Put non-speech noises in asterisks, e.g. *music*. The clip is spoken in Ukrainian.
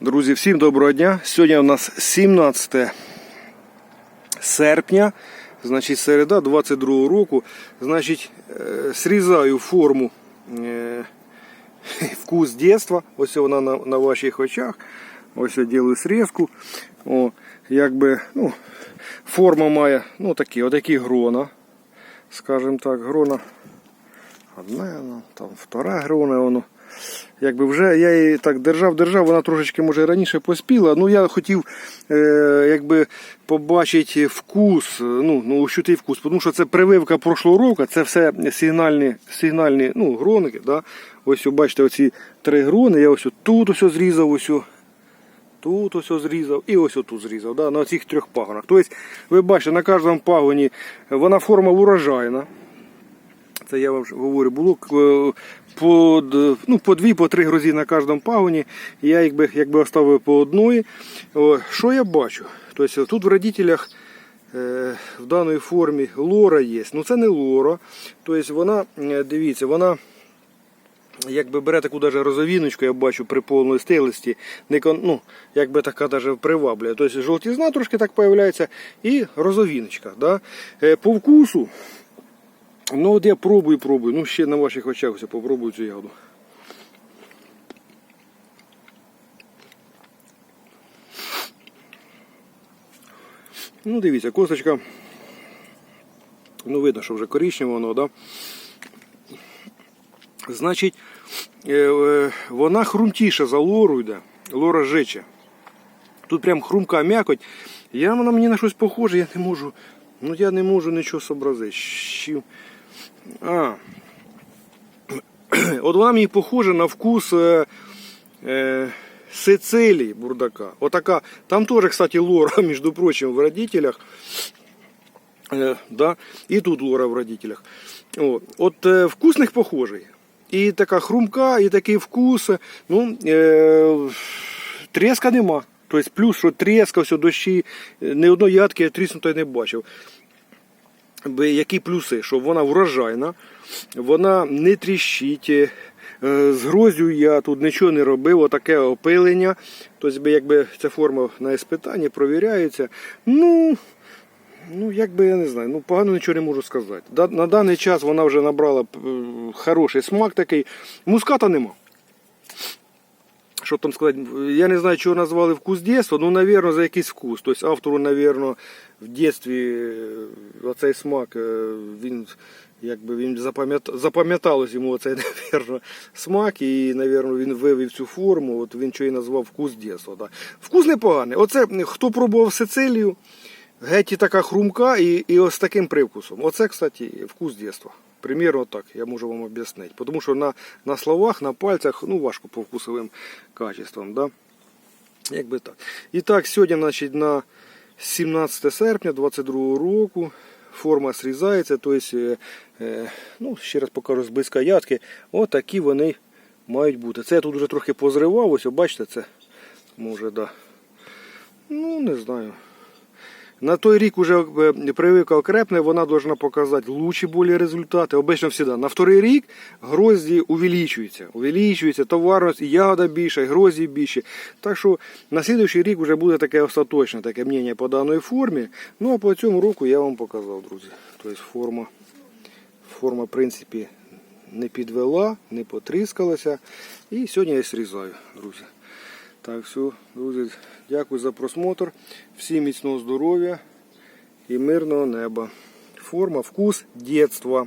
Друзі, всім доброго дня. Сьогодні у нас 17 серпня, значить середа 22 року. Значить, е, срізаю форму е, *laughs* вкус дєства. Ось вона на, на ваших очах. Ось я ділю срізку. О, якби, ну, форма має ну, такі, отакі грона. Скажімо так, грона. Одна, ну, там втора грона воно. Якби вже я її так держав, держав, вона трошечки може раніше поспіла. Ну я хотів е, якби побачити вкус, ну, ну ощутий вкус, тому що це прививка прошлого року, це все сигнальні, сигнальні ну, гроники. Да? Ось бачите оці три грони. Я ось тут ось зрізав, ось тут ось зрізав і ось тут зрізав, да? на цих трьох пагонах. Тобто, ви бачите, на кожному пагоні вона форма урожайна. Це я вам говорю, було е, по, ну, по дві, по три грозі на кожному пагоні. Я якби, якби оставив по одної. Що я бачу? Тобто тут в родителях е, в даній формі лора є. Ну це не лора. Тобто вона, е, дивіться, вона якби бере таку даже розовіночку, я бачу при повної стилості, не кон- ну, якби така даже приваблює. Тобто жовтізна трошки так появляється і розовіночка. Да? По вкусу. Ну от я пробую, пробую. Ну ще на ваших очах я попробую цю ягоду. Ну, дивіться, косточка. Ну, видно, що вже коричневе воно, да? Значить, е, е, вона хрумтіша за лору йде. Лора жече. Тут прям хрумка м'якоть. Я вона мені на щось похоже, я не можу. Ну я не можу нічого зобразити. А. От вона мені похожа на вкус е, е, Сицилії бурдака. Отака. Там теж, кстати, лора, *laughs* між прочим, в родителях. Е, да? І тут лора в родителях. О, от е, вкусних похожий. І така хрумка, і такий вкус. Ну, е, треска нема. Тобто плюс, що треска, все дощі, е, ні одної ядки я тріснутої не бачив. Які плюси? Що вона врожайна, вона не тріщить. е, З грозю я тут нічого не робив, отаке опилення. Тобто, якби ця форма на іспитанні провіряється. Ну, ну, якби я не знаю, ну погано нічого не можу сказати. На даний час вона вже набрала е, хороший смак такий. Муската нема. Що там сказати, я не знаю, чого назвали вкус дєства, ну, напевно, за якийсь вкус. Тобто автору, напевно, в дєстві е, оцей смак, е, він якби він запам'яталось йому оцей, *laughs* напевно, смак, і, напевно, він вивів цю форму, от він що і назвав вкус дєства. Да. Вкус непоганий. Оце хто пробував Сицилію, геть і така хрумка і, і ось таким привкусом. Оце, кстати, вкус дєства. Примірно так, я можу вам об'яснити. Тому що на, на словах, на пальцях, ну, важко по вкусовим качествам. Да? Якби так. І так, сьогодні, значить, на 17 серпня 22 року форма срізається, тобто, ну, ще раз покажу з близька ядки, отакі вони мають бути. Це я тут вже трохи позривав, ось, бачите, це може, да. Ну, не знаю. На той рік уже е, прививка окрепне, вона должна показати лучші болі результати. Обично всегда. На вторий рік грозді увеличуються. Увеличується товарність, ягода більша, і грозді більше. Так що на слідуючий рік вже буде таке остаточне таке мнення по даній формі. Ну а по цьому року я вам показав, друзі. Тобто форма, форма, в принципі, не підвела, не потріскалася. І сьогодні я срізаю, друзі. Так, все, друзі, дякую за просмотр. Всім міцного здоров'я і мирного неба. Форма, вкус дєтства.